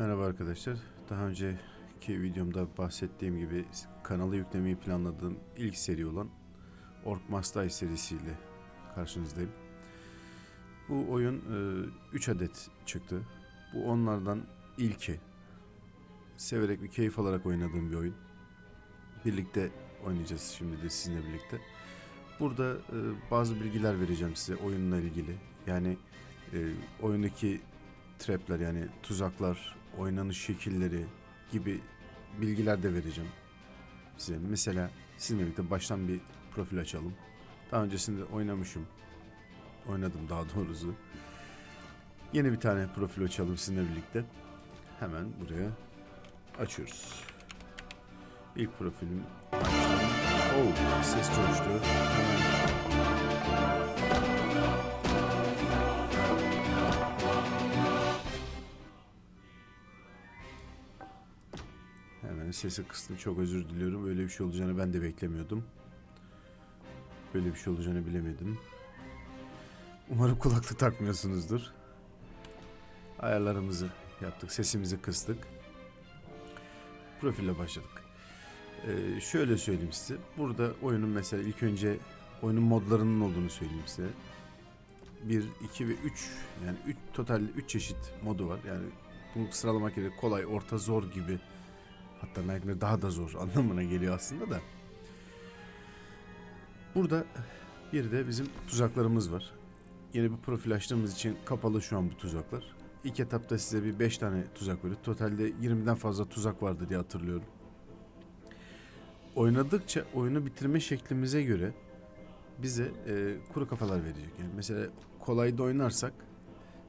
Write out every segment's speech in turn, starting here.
Merhaba arkadaşlar. Daha önceki videomda bahsettiğim gibi kanala yüklemeyi planladığım ilk seri olan Ork Must serisiyle karşınızdayım. Bu oyun 3 adet çıktı. Bu onlardan ilki. Severek ve keyif alarak oynadığım bir oyun. Birlikte oynayacağız şimdi de sizinle birlikte. Burada e, bazı bilgiler vereceğim size oyunla ilgili. Yani e, oyundaki trapler yani tuzaklar, oynanış şekilleri gibi bilgiler de vereceğim size. Mesela sizinle birlikte baştan bir profil açalım. Daha öncesinde oynamışım. Oynadım daha doğrusu. Yeni bir tane profil açalım sizinle birlikte. Hemen buraya açıyoruz. İlk profilim. Oh, ses coştu. Hemen sesi kıstım. Çok özür diliyorum. Böyle bir şey olacağını ben de beklemiyordum. Böyle bir şey olacağını bilemedim. Umarım kulaklık takmıyorsunuzdur. Ayarlarımızı yaptık. Sesimizi kıstık. Profille başladık. Ee, şöyle söyleyeyim size. Burada oyunun mesela ilk önce oyunun modlarının olduğunu söyleyeyim size. 1, 2 ve 3 yani 3 total 3 çeşit modu var. Yani bunu sıralamak gerekir. Kolay, orta, zor gibi Hatta Nightmare daha da zor anlamına geliyor aslında da. Burada bir de bizim tuzaklarımız var. Yeni bir profil açtığımız için kapalı şu an bu tuzaklar. İlk etapta size bir 5 tane tuzak veriyor. Totalde 20'den fazla tuzak vardı diye hatırlıyorum. Oynadıkça oyunu bitirme şeklimize göre bize e, kuru kafalar verecek. Yani mesela kolayda oynarsak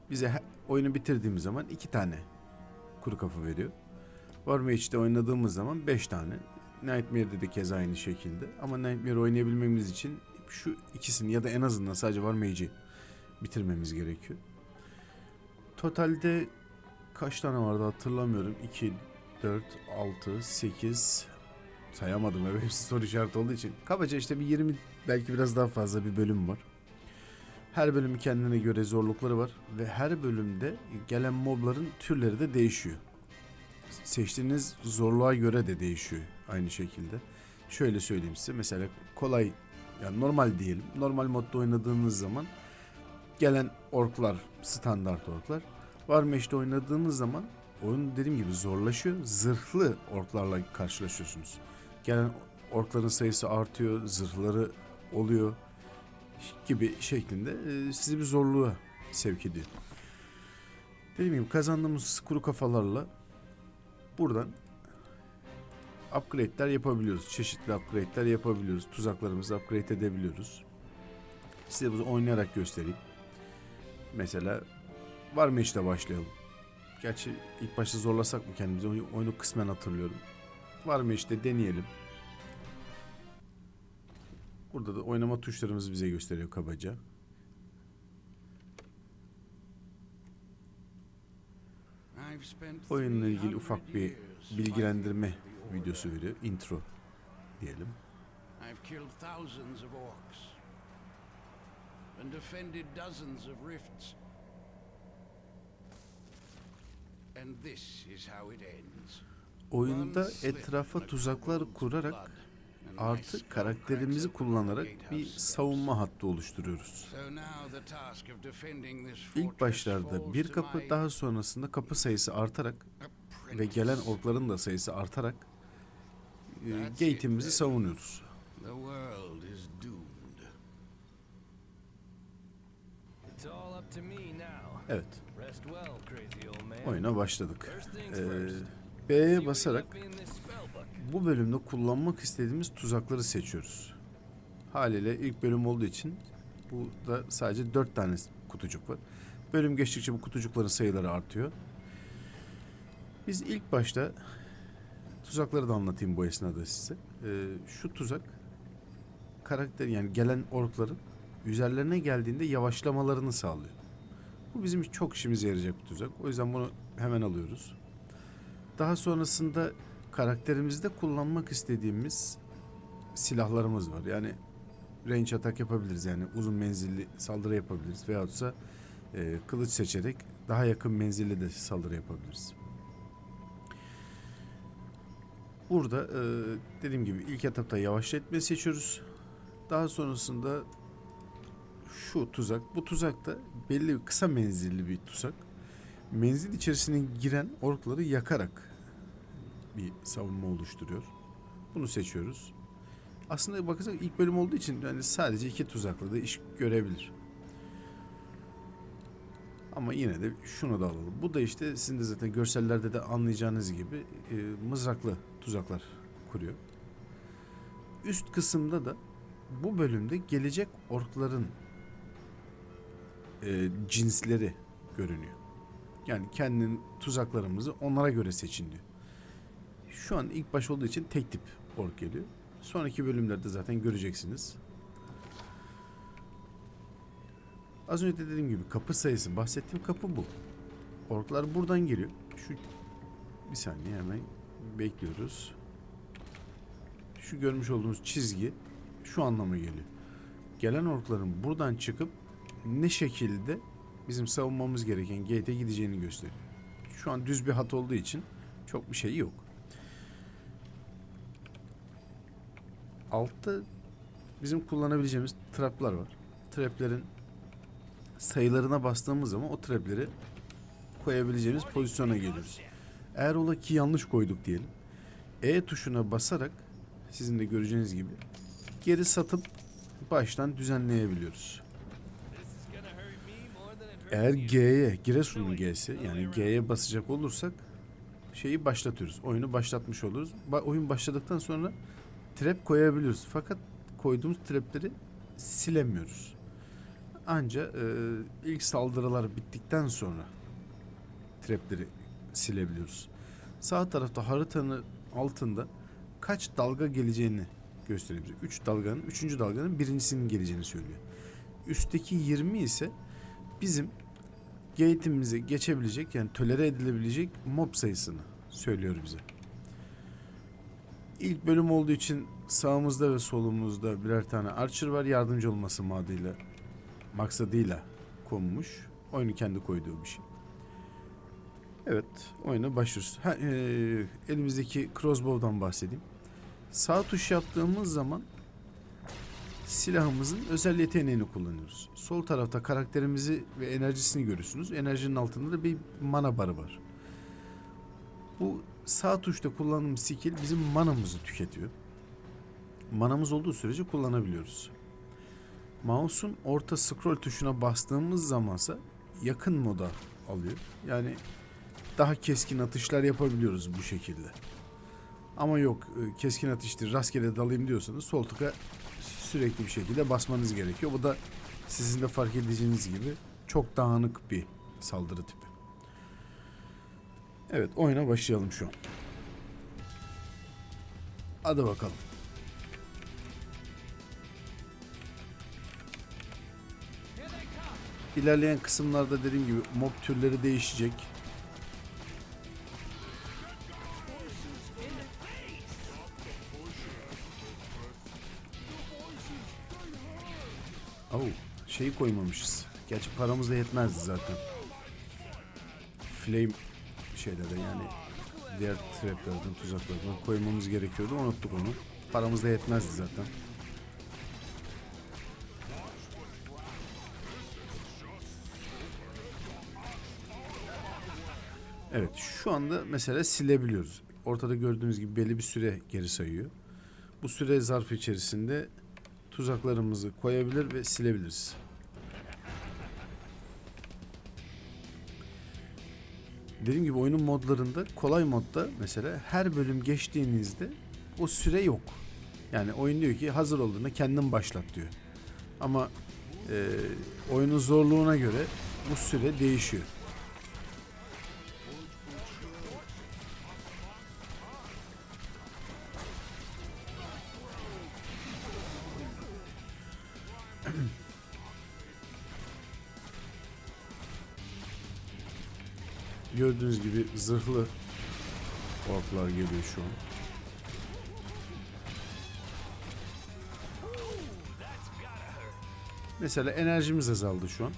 bize oyunu bitirdiğimiz zaman iki tane kuru kafa veriyor. Warmage'de oynadığımız zaman 5 tane. Nightmare'de de keza aynı şekilde. Ama Nightmare oynayabilmemiz için şu ikisini ya da en azından sadece Warmage'i bitirmemiz gerekiyor. Totalde kaç tane vardı hatırlamıyorum. 2, 4, 6, 8 sayamadım. Evet, hepsi soru işareti olduğu için. Kabaca işte bir 20 belki biraz daha fazla bir bölüm var. Her bölümün kendine göre zorlukları var ve her bölümde gelen mobların türleri de değişiyor seçtiğiniz zorluğa göre de değişiyor aynı şekilde. Şöyle söyleyeyim size mesela kolay yani normal diyelim. Normal modda oynadığınız zaman gelen orklar standart orklar. Warmage'de oynadığınız zaman oyun dediğim gibi zorlaşıyor. Zırhlı orklarla karşılaşıyorsunuz. Gelen orkların sayısı artıyor, zırhları oluyor gibi şeklinde e, sizi bir zorluğa sevk ediyor. Dediğim gibi kazandığımız kuru kafalarla buradan upgrade'ler yapabiliyoruz. Çeşitli upgrade'ler yapabiliyoruz. Tuzaklarımızı upgrade edebiliyoruz. Size bunu oynayarak göstereyim. Mesela var mı işte başlayalım. Gerçi ilk başta zorlasak mı kendimizi oyunu, kısmen hatırlıyorum. Var mı işte deneyelim. Burada da oynama tuşlarımızı bize gösteriyor kabaca. Oyunla ilgili ufak bir bilgilendirme videosu veriyor. Intro diyelim. I've killed thousands of orcs and defended dozens of rifts. And this is how it ends. Oyunda etrafa tuzaklar kurarak artı karakterimizi kullanarak bir savunma hattı oluşturuyoruz. İlk başlarda bir kapı daha sonrasında kapı sayısı artarak ve gelen orkların da sayısı artarak e, gate'imizi savunuyoruz. Evet, oyuna başladık. Ee. B'ye basarak bu bölümde kullanmak istediğimiz tuzakları seçiyoruz. Haliyle ilk bölüm olduğu için bu da sadece 4 tane kutucuk var. Bölüm geçtikçe bu kutucukların sayıları artıyor. Biz ilk başta tuzakları da anlatayım bu esnada size. Ee, şu tuzak karakter yani gelen orkların üzerlerine geldiğinde yavaşlamalarını sağlıyor. Bu bizim çok işimize yarayacak bir tuzak. O yüzden bunu hemen alıyoruz. Daha sonrasında karakterimizde kullanmak istediğimiz silahlarımız var. Yani range atak yapabiliriz yani uzun menzilli saldırı yapabiliriz veyahut ise e, kılıç seçerek daha yakın menzilli de saldırı yapabiliriz. Burada e, dediğim gibi ilk etapta yavaşlatmayı seçiyoruz. Daha sonrasında şu tuzak. Bu tuzak da belli kısa menzilli bir tuzak. Menzil içerisine giren orkları yakarak bir savunma oluşturuyor. Bunu seçiyoruz. Aslında bakacak ilk bölüm olduğu için yani sadece iki tuzakla da iş görebilir. Ama yine de şunu da alalım. Bu da işte sizin de zaten görsellerde de anlayacağınız gibi e, mızraklı tuzaklar kuruyor. Üst kısımda da bu bölümde gelecek orkların e, cinsleri görünüyor. Yani kendinin tuzaklarımızı onlara göre seçin diyor. Şu an ilk baş olduğu için tek tip ork geliyor. Sonraki bölümlerde zaten göreceksiniz. Az önce de dediğim gibi kapı sayısı bahsettiğim kapı bu. Orklar buradan geliyor. Şu bir saniye hemen bekliyoruz. Şu görmüş olduğunuz çizgi şu anlama geliyor. Gelen orkların buradan çıkıp ne şekilde bizim savunmamız gereken gate'e gideceğini gösteriyor. Şu an düz bir hat olduğu için çok bir şey yok. Altta bizim kullanabileceğimiz traplar var. Traplerin sayılarına bastığımız zaman o trapleri koyabileceğimiz pozisyona geliyoruz. Eğer ola ki yanlış koyduk diyelim. E tuşuna basarak sizin de göreceğiniz gibi geri satıp baştan düzenleyebiliyoruz. Eğer G'ye, Giresun'un G'si yani G'ye basacak olursak şeyi başlatıyoruz. Oyunu başlatmış oluruz. Ba- oyun başladıktan sonra trap koyabiliyoruz. Fakat koyduğumuz trapleri silemiyoruz. Anca e, ilk saldırılar bittikten sonra trapleri silebiliyoruz. Sağ tarafta haritanın altında kaç dalga geleceğini gösteriyor bize. 3 dalganın, 3. dalganın birincisinin geleceğini söylüyor. Üstteki 20 ise bizim gate'imizi geçebilecek yani tolere edilebilecek mob sayısını söylüyor bize. İlk bölüm olduğu için sağımızda ve solumuzda birer tane archer var yardımcı olması madıyla maksadıyla konmuş. Oyunu kendi koyduğu bir şey. Evet, oyuna başlıyoruz. Ha, eee, elimizdeki crossbow'dan bahsedeyim. Sağ tuş yaptığımız zaman silahımızın özel yeteneğini kullanıyoruz. Sol tarafta karakterimizi ve enerjisini görüyorsunuz. Enerjinin altında da bir mana barı var. Bu sağ tuşta kullandığımız skill bizim manamızı tüketiyor. Manamız olduğu sürece kullanabiliyoruz. Mouse'un orta scroll tuşuna bastığımız zamansa yakın moda alıyor. Yani daha keskin atışlar yapabiliyoruz bu şekilde. Ama yok e, keskin atıştır rastgele dalayım diyorsanız sol tıka sürekli bir şekilde basmanız gerekiyor. Bu da sizin de fark edeceğiniz gibi çok dağınık bir saldırı tipi. Evet oyuna başlayalım şu an. Hadi bakalım. İlerleyen kısımlarda dediğim gibi mob türleri değişecek. Oh, şeyi koymamışız. Gerçi paramız da yetmezdi zaten. Flame şeylere yani diğer traplerden, tuzaklardan koymamız gerekiyordu. Unuttuk onu. Paramız da yetmezdi zaten. Evet şu anda mesela silebiliyoruz. Ortada gördüğünüz gibi belli bir süre geri sayıyor. Bu süre zarfı içerisinde tuzaklarımızı koyabilir ve silebiliriz. Dediğim gibi oyunun modlarında kolay modda mesela her bölüm geçtiğinizde o süre yok. Yani oyun diyor ki hazır olduğunda kendin başlat diyor. Ama e, oyunun zorluğuna göre bu süre değişiyor. Gördüğünüz gibi zırhlı orklar geliyor şu an. Mesela enerjimiz azaldı şu an.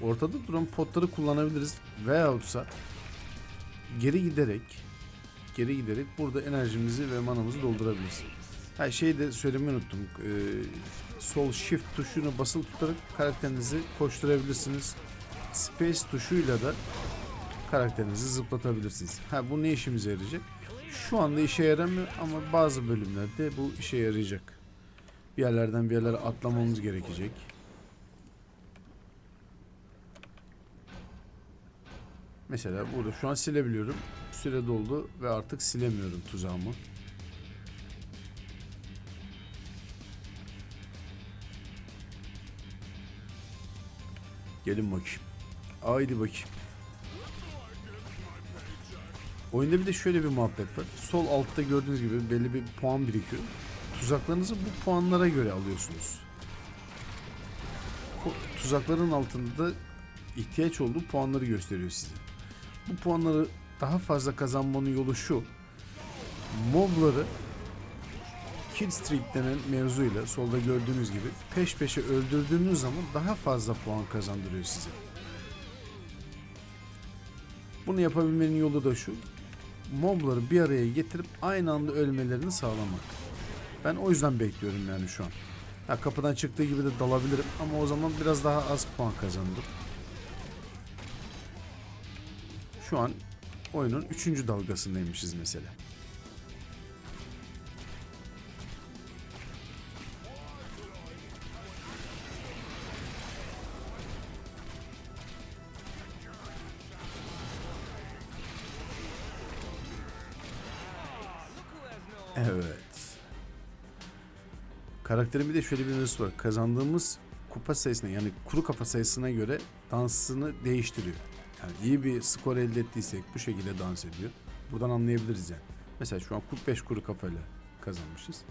Ortada duran potları kullanabiliriz. Veyahutsa geri giderek geri giderek burada enerjimizi ve manamızı doldurabiliriz. Ha şeyi de söylemeyi unuttum. Ee, sol shift tuşunu basılı tutarak karakterinizi koşturabilirsiniz. Space tuşuyla da karakterinizi zıplatabilirsiniz. Ha bu ne işimize yarayacak? Şu anda işe yaramıyor ama bazı bölümlerde bu işe yarayacak. Bir yerlerden bir yerlere atlamamız gerekecek. Mesela burada şu an silebiliyorum. Süre doldu ve artık silemiyorum tuzağımı. Gelin bakayım. Haydi bakayım. Oyunda bir de şöyle bir muhabbet var. Sol altta gördüğünüz gibi belli bir puan birikiyor. Tuzaklarınızı bu puanlara göre alıyorsunuz. O tuzakların altında da ihtiyaç olduğu puanları gösteriyor size. Bu puanları daha fazla kazanmanın yolu şu. Mobları kill streak denen mevzuyla solda gördüğünüz gibi peş peşe öldürdüğünüz zaman daha fazla puan kazandırıyor size. Bunu yapabilmenin yolu da şu. Mobları bir araya getirip aynı anda ölmelerini sağlamak. Ben o yüzden bekliyorum yani şu an. Ha, kapıdan çıktığı gibi de dalabilirim ama o zaman biraz daha az puan kazandım. Şu an oyunun 3. dalgasındaymışız mesela. Evet. Karakterin bir de şöyle bir mevzusu var. Kazandığımız kupa sayısına yani kuru kafa sayısına göre dansını değiştiriyor. Yani iyi bir skor elde ettiysek bu şekilde dans ediyor. Buradan anlayabiliriz yani. Mesela şu an 45 kuru kafayla kazanmışız.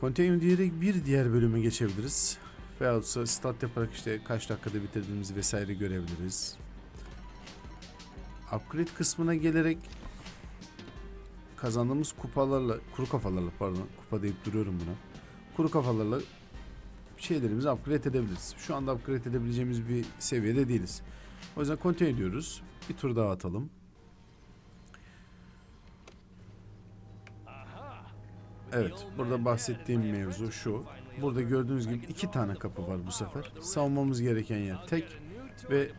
Continue diyerek bir diğer bölüme geçebiliriz. Veyahut ise stat yaparak işte kaç dakikada bitirdiğimizi vesaire görebiliriz. Upgrade kısmına gelerek kazandığımız kupalarla, kuru kafalarla pardon, kupa deyip duruyorum buna. Kuru kafalarla şeylerimizi upgrade edebiliriz. Şu anda upgrade edebileceğimiz bir seviyede değiliz. O yüzden continue ediyoruz. Bir tur daha atalım. Evet, burada bahsettiğim mevzu şu. Burada gördüğünüz gibi iki tane kapı var bu sefer. Savunmamız gereken yer tek ve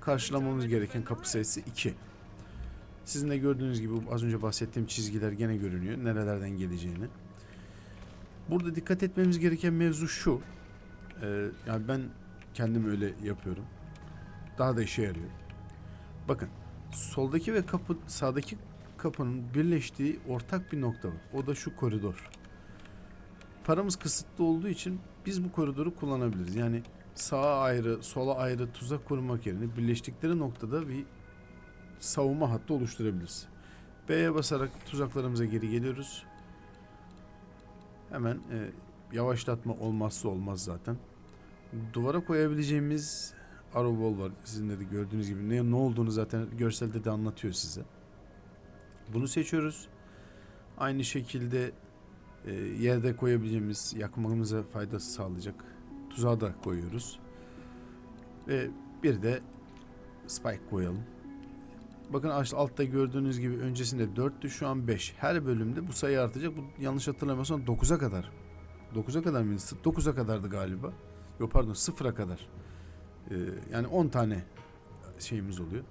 karşılamamız gereken kapı sayısı 2. Sizin de gördüğünüz gibi az önce bahsettiğim çizgiler gene görünüyor. Nerelerden geleceğini. Burada dikkat etmemiz gereken mevzu şu. Ee, yani ben kendim öyle yapıyorum. Daha da işe yarıyor. Bakın soldaki ve kapı sağdaki kapının birleştiği ortak bir nokta var. O da şu koridor. Paramız kısıtlı olduğu için biz bu koridoru kullanabiliriz. Yani sağa ayrı, sola ayrı tuzak kurmak yerine birleştikleri noktada bir savunma hattı oluşturabiliriz. B'ye basarak tuzaklarımıza geri geliyoruz. Hemen e, yavaşlatma olmazsa olmaz zaten. Duvara koyabileceğimiz arrow var. Sizin de gördüğünüz gibi ne, ne olduğunu zaten görselde de anlatıyor size. Bunu seçiyoruz. Aynı şekilde e, yerde koyabileceğimiz yakmamıza faydası sağlayacak tuzağı da koyuyoruz. Ve bir de spike koyalım. Bakın altta gördüğünüz gibi öncesinde 4'tü şu an 5. Her bölümde bu sayı artacak. Bu yanlış hatırlamıyorsam 9'a kadar. 9'a kadar mıydı? 9'a kadardı galiba. Yok pardon 0'a kadar. Ee, yani 10 tane şeyimiz oluyor.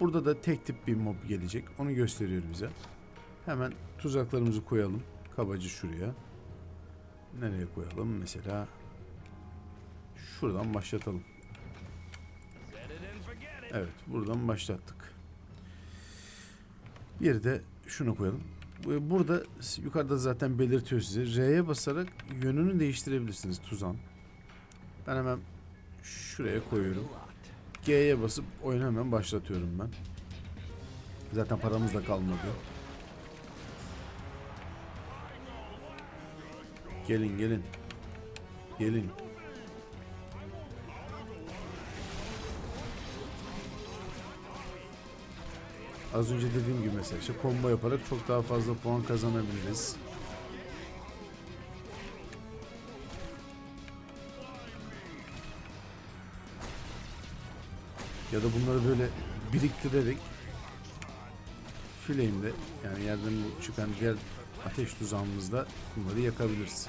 Burada da tek tip bir mob gelecek. Onu gösteriyor bize. Hemen tuzaklarımızı koyalım. Kabaca şuraya. Nereye koyalım? Mesela şuradan başlatalım. Evet, buradan başlattık. Bir de şunu koyalım. Bu- Burada yukarıda zaten belirtiyor size. R'ye basarak yönünü değiştirebilirsiniz tuzan. Ben hemen şuraya koyuyorum. G'ye basıp oyunu hemen başlatıyorum ben. Zaten paramız da kalmadı. Gelin gelin. Gelin. Az önce dediğim gibi mesela işte combo yaparak çok daha fazla puan kazanabiliriz. Ya da bunları böyle biriktirerek Flame'de yani yerden çıkan diğer ateş tuzağımızda bunları yakabiliriz.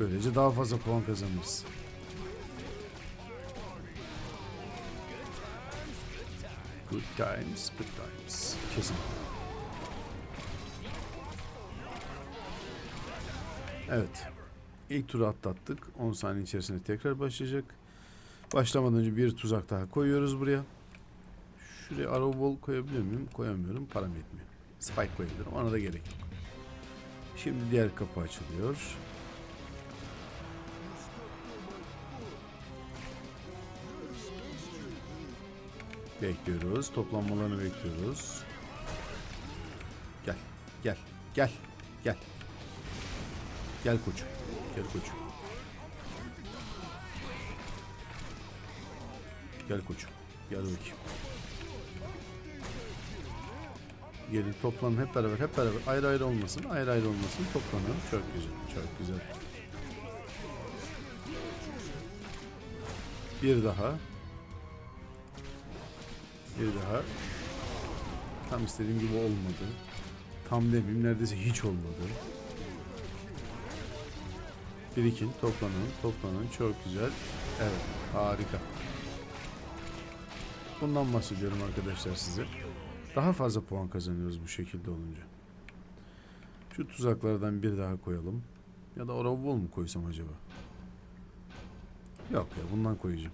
Böylece daha fazla puan kazanırız. Good times, good times. Kesin. Evet. İlk turu atlattık. 10 saniye içerisinde tekrar başlayacak. Başlamadan önce bir tuzak daha koyuyoruz buraya. Şuraya arrow ball koyabiliyor muyum? Koyamıyorum. Param yetmiyor. Spike koyabilirim. Ona da gerek yok. Şimdi diğer kapı açılıyor. Bekliyoruz. Toplanmalarını bekliyoruz. Gel. Gel. Gel. Gel. Gel koçum. Gel koçum. Gel koçum. Gel bakayım. Gelin toplanın hep beraber hep beraber ayrı ayrı olmasın ayrı ayrı olmasın toplanın çok güzel çok güzel bir daha bir daha tam istediğim gibi olmadı tam demeyeyim neredeyse hiç olmadı birikin toplanın toplanın çok güzel evet harika bundan bahsediyorum arkadaşlar size daha fazla puan kazanıyoruz bu şekilde olunca. Şu tuzaklardan bir daha koyalım. Ya da oraya bol mu koysam acaba? Yok ya bundan koyacağım.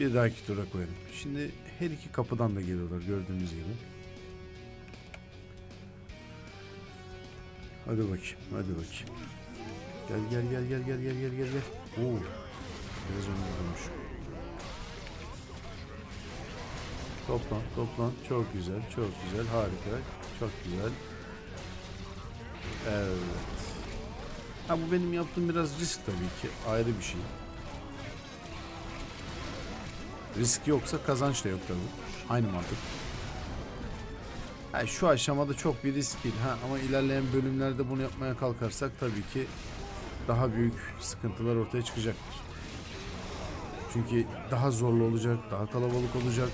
Bir dahaki tura koyalım. Şimdi her iki kapıdan da geliyorlar gördüğünüz gibi. Hadi bakayım, hadi bakayım. Gel gel gel gel gel gel gel gel gel. Oo. Biraz önce olmuş. Toplan, toplan. Çok güzel, çok güzel, harika. Çok güzel. Evet. Ha bu benim yaptığım biraz risk tabii ki. Ayrı bir şey. Risk yoksa kazanç da yok tabii. Aynı mantık. Ha, şu aşamada çok bir risk değil. Ha, ama ilerleyen bölümlerde bunu yapmaya kalkarsak tabii ki daha büyük sıkıntılar ortaya çıkacaktır. Çünkü daha zorlu olacak, daha kalabalık olacak.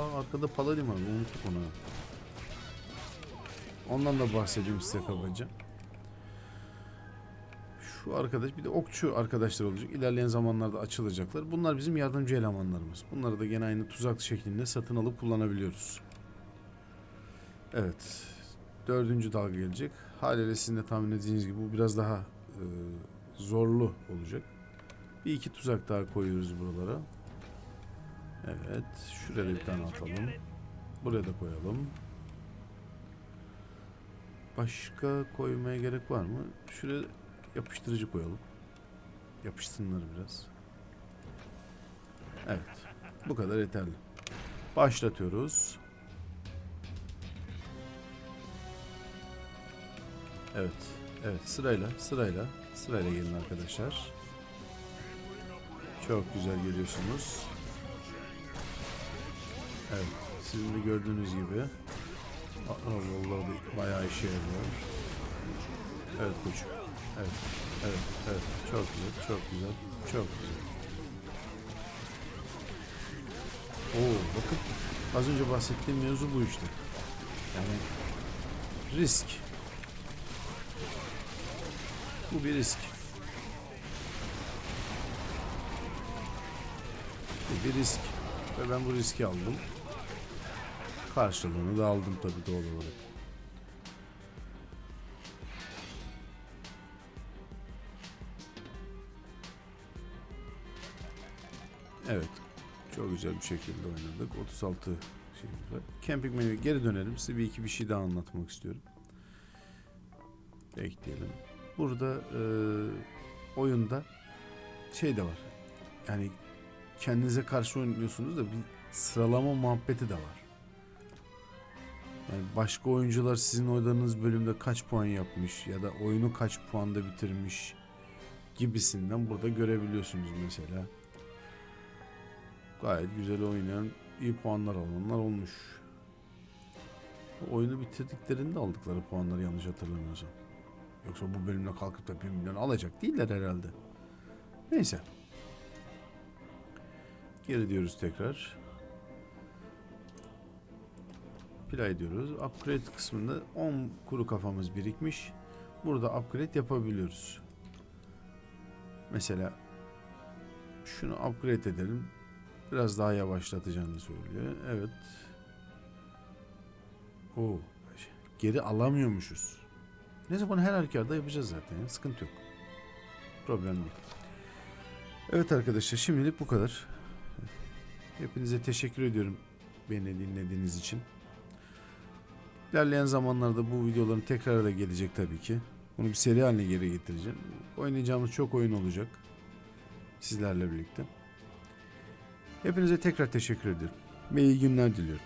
Aa arkada Paladin var. Unuttuk onu. Ondan da bahsedeyim size kabaca. Şu arkadaş bir de okçu arkadaşlar olacak. İlerleyen zamanlarda açılacaklar. Bunlar bizim yardımcı elemanlarımız. Bunları da gene aynı tuzak şeklinde satın alıp kullanabiliyoruz. Evet. Dördüncü dalga gelecek. Haliyle sizin de tahmin edeceğiniz gibi bu biraz daha e, zorlu olacak. Bir iki tuzak daha koyuyoruz buralara. Evet. Şuraya bir tane atalım. Buraya da koyalım. Başka koymaya gerek var mı? Şuraya yapıştırıcı koyalım. Yapışsınlar biraz. Evet. Bu kadar yeterli. Başlatıyoruz. Evet. Evet sırayla sırayla sırayla gelin arkadaşlar. Çok güzel geliyorsunuz. Evet. Sizin de gördüğünüz gibi Vallahi bayağı işe yarıyor. Evet koçum. Evet. Evet. Evet. Çok güzel. Çok güzel. Çok güzel. Oo bakın. Az önce bahsettiğim mevzu bu işte. Yani risk. Bu bir risk. Bu bir risk. Ve ben bu riski aldım. Karşılığını da aldım tabii doğal olarak. Evet. Çok güzel bir şekilde oynadık. 36 şeyimiz var. Camping menüye geri dönelim. Size bir iki bir şey daha anlatmak istiyorum. Bekleyelim. Burada e, oyunda şey de var. Yani kendinize karşı oynuyorsunuz da bir sıralama muhabbeti de var. Yani başka oyuncular sizin oynadığınız bölümde kaç puan yapmış ya da oyunu kaç puanda bitirmiş gibisinden burada görebiliyorsunuz mesela. Gayet güzel oynayan, iyi puanlar alanlar olmuş. oyunu bitirdiklerinde aldıkları puanları yanlış hatırlamıyorsam. Yoksa bu bölümle kalkıp da 1 milyon alacak değiller herhalde. Neyse. Geri diyoruz tekrar. Play diyoruz. Upgrade kısmında 10 kuru kafamız birikmiş. Burada upgrade yapabiliyoruz. Mesela şunu upgrade edelim. Biraz daha yavaşlatacağını söylüyor. Evet. Oo. Geri alamıyormuşuz. Neyse bunu her halükarda yapacağız zaten. Sıkıntı yok. Problem değil. Evet arkadaşlar şimdilik bu kadar. Hepinize teşekkür ediyorum beni dinlediğiniz için. İlerleyen zamanlarda bu videoların tekrarı da gelecek tabii ki. Bunu bir seri haline geri getireceğim. Oynayacağımız çok oyun olacak. Sizlerle birlikte. Hepinize tekrar teşekkür ediyorum. Ve iyi günler diliyorum.